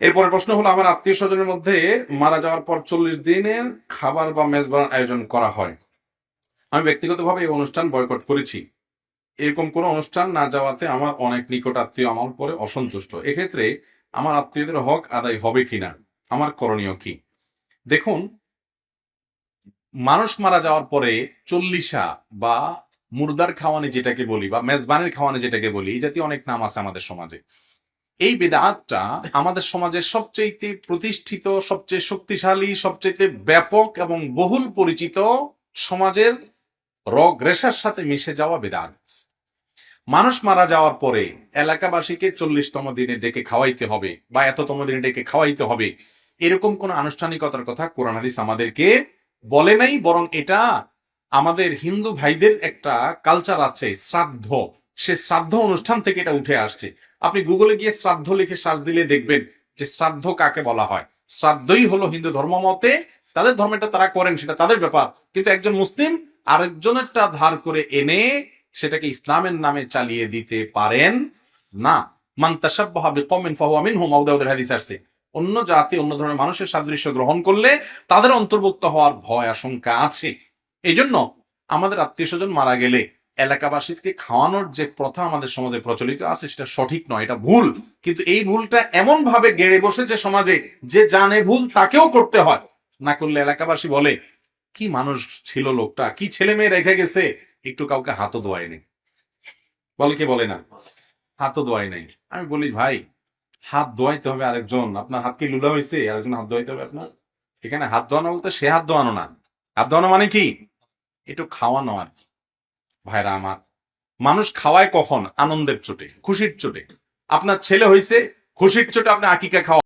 এরপরে প্রশ্ন হলো, আমার আত্মীয় স্বজনের মধ্যে মারা যাওয়ার পর চল্লিশ দিনের খাবার বা মেজবান আয়োজন করা হয়। আমি ব্যক্তিগতভাবে এই অনুষ্ঠান বয়কট করেছি। এরকম কোনো অনুষ্ঠান না যাওয়াতে আমার অনেক নিকট আত্মীয় আমার পরে অসন্তুষ্ট। এক্ষেত্রে আমার আত্মীয়দের হক আদায় হবে কিনা? আমার করণীয় কি? দেখুন, মানুষ মারা যাওয়ার পরে চল্লিশা বা মুর্দার খাওয়ানি যেটাকে বলি বা মেজবানের খাওয়ানি যেটাকে বলি, এই জাতীয় অনেক নাম আছে আমাদের সমাজে। এই বেদাতটা আমাদের সমাজের সবচেয়ে প্রতিষ্ঠিত, সবচেয়ে শক্তিশালী সবচেয়ে ব্যাপক এবং বহুল পরিচিত সমাজের রগ রেশার সাথে মিশে যাওয়া বেদাত। মানুষ মারা যাওয়ার পরে এলাকাবাসীকে চল্লিশতম দিনে ডেকে খাওয়াইতে হবে বা এততম দিনে ডেকে খাওয়াইতে হবে। এরকম কোন আনুষ্ঠানিকতার কথা কোরআন হাদিস আমাদেরকে বলে নাই, বরং এটা আমাদের হিন্দু ভাইদের একটা কালচার আছে, শ্রাদ্ধ। সে শ্রাদ্ধ অনুষ্ঠান থেকে এটা উঠে আসছে। আপনি গুগলে গিয়ে শ্রাদ্ধ লিখে সার্চ দিলে দেখবেন যে শ্রাদ্ধ কাকে বলা হয়। শ্রাদ্ধই হলো হিন্দু ধর্ম মতে তাদের ধর্মটা তারা করেন, সেটা তাদের ব্যাপার। কিন্তু একজন মুসলিম আরেকজনেরটা ধার করে এনে সেটাকে ইসলামের নামে চালিয়ে দিতে পারেন না। অন্য জাতি, অন্য ধরনের মানুষের সাদৃশ্য গ্রহণ করলে তাদের অন্তর্ভুক্ত হওয়ার ভয় আশঙ্কা আছে। এই জন্য আমাদের আত্মীয় স্বজন মারা গেলে এলাকাবাসীকে খাওয়ানোর যে প্রথা আমাদের সমাজে প্রচলিত আছে, সেটা সঠিক নয়, এটা ভুল। কিন্তু এই ভুলটা এমন ভাবে গেড়ে বসে যে সমাজে যে জানে ভুল তাকেও করতে হয়। না করলে এলাকাবাসী বলে, কি মানুষ ছিল লোকটা? কি ছেলে মেয়ে রেখে গেছে? একটু কাউকে হাতও নেই। বলে কি বলে না? হাতও দোয়াই নাই। আমি বলি, ভাই, হাত ধোয়াইতে হবে আরেকজন। আপনার হাত কি লুলা হয়েছে আরেকজন হাত ধোয়াইতে হবে আপনার? এখানে হাত ধোয়ানো বলতে সে হাত ধোয়ানো না। হাত ধোয়ানো মানে কি? একটু খাওয়ানো আর কি। ভাইরা আমার, মানুষ খাওয়ায় কখন? আনন্দের চোটে, খুশির চোটে। আপনার ছেলে হয়েছে খুশির চোটে আপনি আকিকা খাওয়া